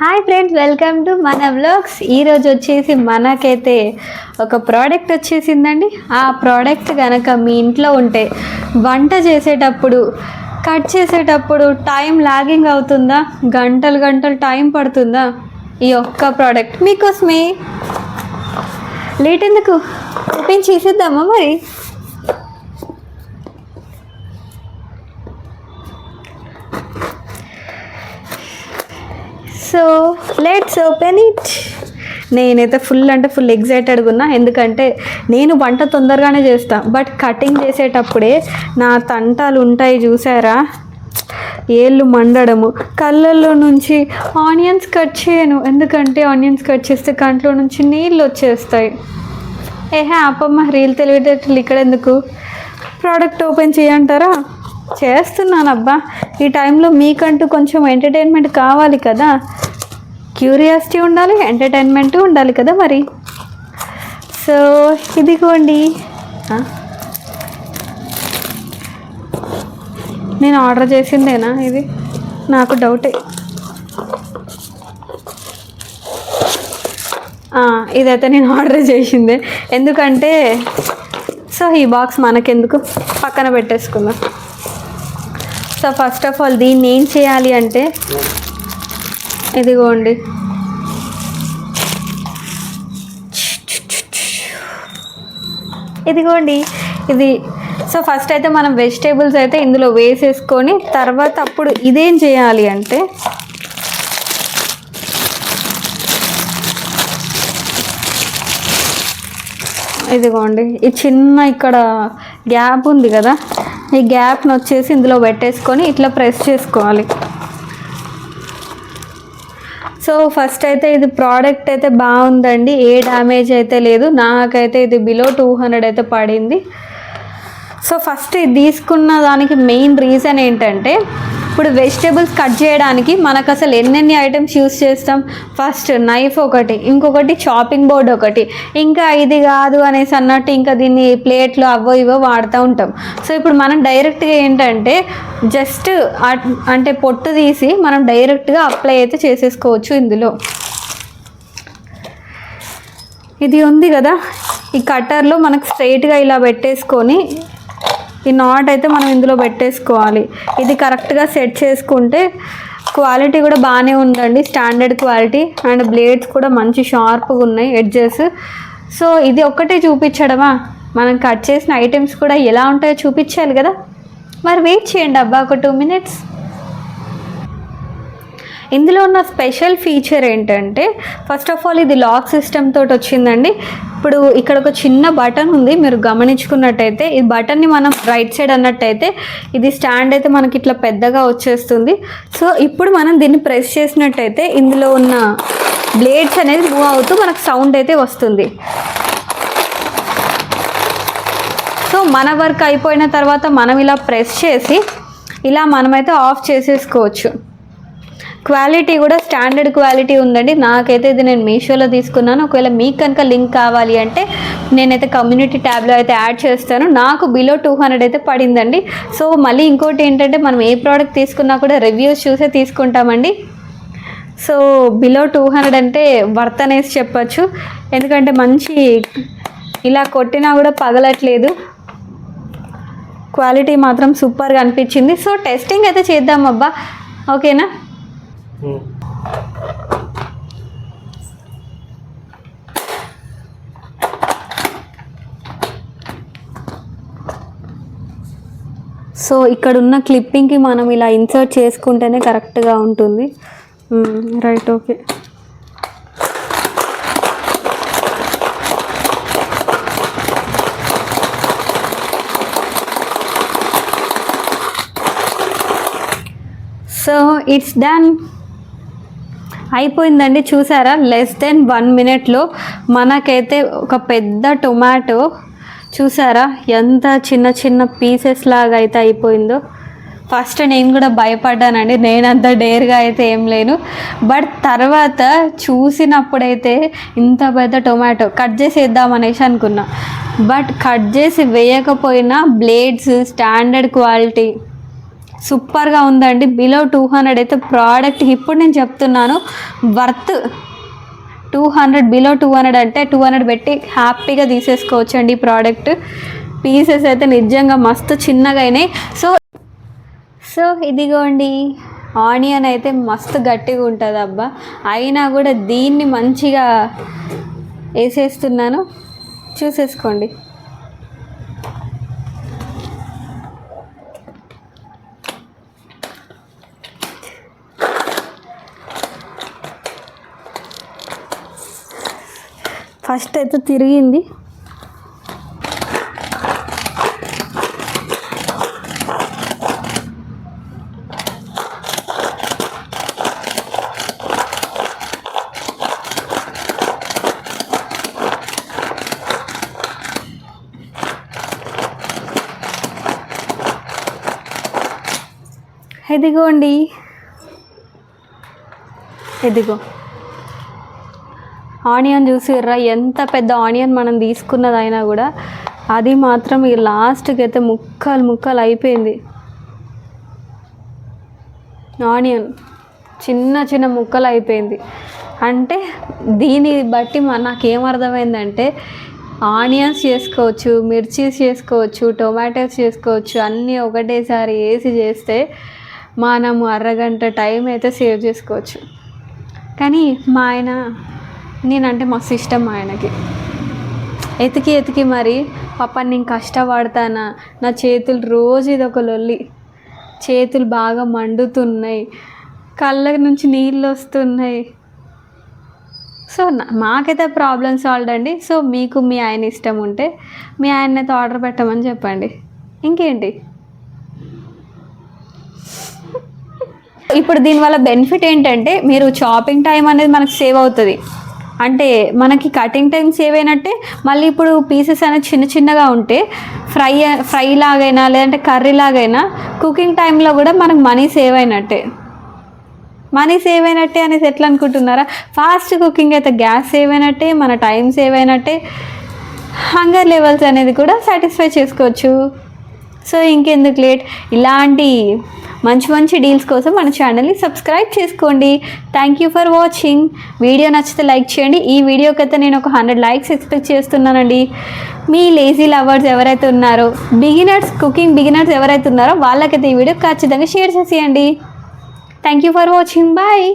Hi friends welcome to మన blogs ఈరోజు వచ్చేసి మనకైతే ఒక ప్రోడక్ట్ వచ్చేసిందండి. ఆ ప్రోడక్ట్ కనుక మీ ఇంట్లో ఉంటే వంట చేసేటప్పుడు కట్ చేసేటప్పుడు టైం లాగింగ్ అవుతుందా? గంటలు గంటలు టైం పడుతుందా? ఈ ఒక్క ప్రోడక్ట్ మీకోసమే. లేట్ ఎందుకు? ఓపెన్ చేసేద్దామా మరి? సో లెట్స్ ఓపెన్ ఇట్ నేనైతే ఫుల్ అంటే ఫుల్ ఎగ్జైటెడ్గా ఉన్నా ఎందుకంటే నేను వంట తొందరగానే చేస్తాను బట్ కటింగ్ చేసేటప్పుడే నా తంటాలు ఉంటాయి చూసారా? ఏళ్ళు మండడము. కళ్ళల్లో నుంచి ఆనియన్స్ కట్ చేయను. ఎందుకంటే ఆనియన్స్ కట్ చేస్తే కంట్లో నుంచి నీళ్ళు వచ్చేస్తాయి. ఏహే అప్పమ్మ రీల్ తెలివితేటలు ఇక్కడ ఎందుకు ప్రోడక్ట్ ఓపెన్ చేయంటారా? చేస్తున్నాను అబ్బా ఈ టైంలో మీకంటూ కొంచెం ఎంటర్టైన్మెంట్ కావాలి కదా. క్యూరియాసిటీ ఉండాలి ఎంటర్టైన్మెంట్ ఉండాలి కదా మరి. సో ఇదిగోండి. నేను ఆర్డర్ చేసిందేనా ఇది? నాకు డౌటే. ఇదైతే నేను ఆర్డర్ చేసిందే. ఎందుకంటే సో ఈ బాక్స్ మనకెందుకు? పక్కన పెట్టేసుకుందాం. సో ఫస్ట్ ఆఫ్ ఆల్ దీన్ని ఏం చేయాలి అంటే ఇదిగోండి. ఇదిగోండి. ఇది సో ఫస్ట్ అయితే మనం వెజిటేబుల్స్ అయితే ఇందులో వేసేసుకొని తర్వాత అప్పుడు ఇదేం చేయాలి అంటే ఇదిగోండి. ఈ చిన్న ఇక్కడ గ్యాప్ ఉంది కదా ఈ గ్యాప్ను వచ్చేసి ఇందులో పెట్టేసుకొని ఇట్లా ప్రెస్ చేసుకోవాలి. సో ఫస్ట్ అయితే ఇది ప్రోడక్ట్ అయితే బాగుందండి. ఏ డ్యామేజ్ అయితే లేదు. నాకైతే ఇది బిలో టూ హండ్రెడ్ అయితే పడింది. సో ఫస్ట్ ఇది తీసుకున్న దానికి మెయిన్ రీజన్ ఏంటంటే ఇప్పుడు వెజిటేబుల్స్ కట్ చేయడానికి మనకు అసలు ఎన్నెన్ని ఐటమ్స్ యూస్ చేస్తాం? ఫస్ట్ నైఫ్ ఒకటి ఇంకొకటి చాపింగ్ బోర్డ్ ఒకటి. ఇంకా ఇది కాదు అనేసి అన్నట్టు ఇంకా దీన్ని ప్లేట్లు అవో ఇవో వాడుతూ ఉంటాం. సో ఇప్పుడు మనం డైరెక్ట్గా ఏంటంటే జస్ట్ అంటే పొట్టు తీసి మనం డైరెక్ట్గా అప్లై అయితే చేసేసుకోవచ్చు ఇందులో. ఇది ఉంది కదా? ఈ కట్టర్లో మనకు స్ట్రైట్గా ఇలా పెట్టేసుకొని ఈ నాట్ అయితే మనం ఇందులో పెట్టేసుకోవాలి. ఇది కరెక్ట్గా సెట్ చేసుకుంటే క్వాలిటీ కూడా బాగానే ఉందండి స్టాండర్డ్ క్వాలిటీ అండ్ బ్లేడ్స్ కూడా మంచి షార్ప్గా ఉన్నాయి ఎడ్జెస్ సో ఇది ఒక్కటే చూపించడమా? మనం కట్ చేసిన ఐటమ్స్ కూడా ఎలా ఉంటాయో చూపించాలి కదా? మరి వెయిట్ చేయండి అబ్బా ఒక టూ మినిట్స్ ఇందులో ఉన్న స్పెషల్ ఫీచర్ ఏంటంటే ఫస్ట్ ఆఫ్ ఆల్ ఇది లాక్ సిస్టమ్ తోటి వచ్చిందండి. ఇప్పుడు ఇక్కడ ఒక చిన్న బటన్ ఉంది మీరు గమనించుకున్నట్టయితే ఈ బటన్ని మనం రైట్ సైడ్ అన్నట్టయితే ఇది స్టాండ్ అయితే మనకి ఇట్లా పెద్దగా వచ్చేస్తుంది. సో ఇప్పుడు మనం దీన్ని ప్రెస్ చేసినట్టయితే ఇందులో ఉన్న బ్లేడ్స్ అనేది మూవ్ అవుతూ మనకు సౌండ్ అయితే వస్తుంది. సో మన వర్క్ అయిపోయిన తర్వాత మనం ఇలా ప్రెస్ చేసి ఇలా మనమైతే ఆఫ్ చేసేసుకోవచ్చు. క్వాలిటీ కూడా స్టాండర్డ్ క్వాలిటీ ఉందండి. నాకైతే ఇది నేను మీషోలో తీసుకున్నాను. ఒకవేళ మీకు కనుక లింక్ కావాలి అంటే నేనైతే కమ్యూనిటీ ట్యాబ్లో అయితే యాడ్ చేస్తాను. నాకు బిలో టూ హండ్రెడ్ అయితే పడిందండి. సో మళ్ళీ ఇంకోటి ఏంటంటే మనం ఏ ప్రోడక్ట్ తీసుకున్నా కూడా రివ్యూస్ చూసే తీసుకుంటామండి. సో బిలో టూ హండ్రెడ్ అంటే వర్త్ అనేసి చెప్పచ్చు. ఎందుకంటే మంచి ఇలా కొట్టినా కూడా పగలట్లేదు. క్వాలిటీ మాత్రం సూపర్గా అనిపించింది. సో టెస్టింగ్ అయితే చేద్దాం అబ్బా. ఓకేనా? సో ఇక్కడ ఉన్న క్లిప్పింగ్కి మనం ఇలా ఇన్సర్ట్ చేసుకుంటేనే కరెక్ట్గా ఉంటుంది. Right okay. So it's done. అయిపోయిందండి చూసారా? లెస్ దెన్ వన్ మినిట్లో మనకైతే ఒక పెద్ద టొమాటో చూసారా? ఎంత చిన్న చిన్న పీసెస్ లాగా అయితే అయిపోయిందో. ఫస్ట్ నేను కూడా భయపడ్డానండి నేనంత డేర్గా అయితే ఏం లేను. బట్ తర్వాత చూసినప్పుడైతే ఇంత పెద్ద టొమాటో కట్ చేసేద్దాం అనేసి అనుకున్నా. బట్ కట్ చేసి వేయకపోయినా బ్లేడ్స్ స్టాండర్డ్ క్వాలిటీ సూపర్గా ఉందండి. బిలో టూ హండ్రెడ్ అయితే ప్రోడక్ట్ ఇప్పుడు నేను చెప్తున్నాను. Worth two hundred below two hundred అంటే టూ హండ్రెడ్ పెట్టి హ్యాపీగా తీసేసుకోవచ్చు అండి ఈ ప్రోడక్ట్. పీసెస్ అయితే నిజంగా మస్తు చిన్నగా అయినాయి. సో సో ఇదిగోండి ఆనియన్ అయితే మస్తు గట్టిగా ఉంటుంది అబ్బా. అయినా కూడా దీన్ని మంచిగా వేసేస్తున్నాను. చూసేసుకోండి. ఫస్ట్ అయితే తిరిగింది. ఇదిగోండి. ఇదిగో. ఆనియన్ చూసిర్రా ఎంత పెద్ద ఆనియన్ మనం తీసుకున్నదైనా కూడా అది మాత్రం ఈ లాస్ట్కి అయితే ముక్కలు ముక్కలు అయిపోయింది. ఆనియన్ చిన్న చిన్న ముక్కలు అయిపోయింది. అంటే దీని బట్టి మన నాకేం అర్థమైందంటే ఆనియన్స్ చేసుకోవచ్చు మిర్చీస్ చేసుకోవచ్చు టొమాటోస్ చేసుకోవచ్చు అన్నీ ఒకటేసారి వేసి చేస్తే మనము అరగంట టైం అయితే సేవ్ చేసుకోవచ్చు. కానీ మా ఆయన నేనంటే మస్తు ఇష్టం ఆయనకి. ఎతికి ఎతికి మరి పాప నేను కష్టపడతానా? నా చేతులు రోజు ఇది ఒక లొల్లి. చేతులు బాగా మండుతున్నాయి. కళ్ళ నుంచి నీళ్ళు వస్తున్నాయి. సో నా- మాకైతే ప్రాబ్లమ్ సాల్వ్ అండి. సో మీకు మీ ఆయన ఇష్టం ఉంటే మీ ఆయనతో ఆర్డర్ పెట్టమని చెప్పండి. ఇంకేంటి? ఇప్పుడు దీనివల్ల బెనిఫిట్ ఏంటంటే మీరు షాపింగ్ టైం అనేది మనకు సేవ్ అవుతుంది. అంటే మనకి కటింగ్ టైం సేవ్ అయినట్టే మళ్ళీ ఇప్పుడు పీసెస్ అనేది చిన్న చిన్నగా ఉంటే ఫ్రై ఫ్రై లాగైనా లేదంటే కర్రీ లాగైనా కుకింగ్ టైంలో కూడా మనకు మనీ సేవ్ అయినట్టే. మనీ సేవ్ అయినట్టే అనేసి ఎట్లా అనుకుంటున్నారా? ఫాస్ట్ కుకింగ్ అయితే గ్యాస్ సేవ్ అయినట్టే మన టైం సేవ్ అయినట్టే. హంగర్ లెవెల్స్ అనేది కూడా సాటిస్ఫై చేసుకోవచ్చు. సో ఇంకెందుకు లేట్? ఇలాంటి మంచి మంచి డీల్స్ కోసం మన ఛానల్ని సబ్స్క్రైబ్ చేసుకోండి. Thank you for watching video నచ్చితే లైక్ చేయండి. ఈ వీడియోకి అయితే నేను ఒక హండ్రెడ్ లైక్స్ ఎక్స్పెక్ట్ చేస్తున్నానండి. మీ లేజీ లవర్స్ ఎవరైతే ఉన్నారో బిగినర్స్ కుకింగ్ బిగినర్స్ ఎవరైతే ఉన్నారో వాళ్ళకైతే ఈ వీడియో ఖచ్చితంగా షేర్ చేసేయండి. Thank you for watching bye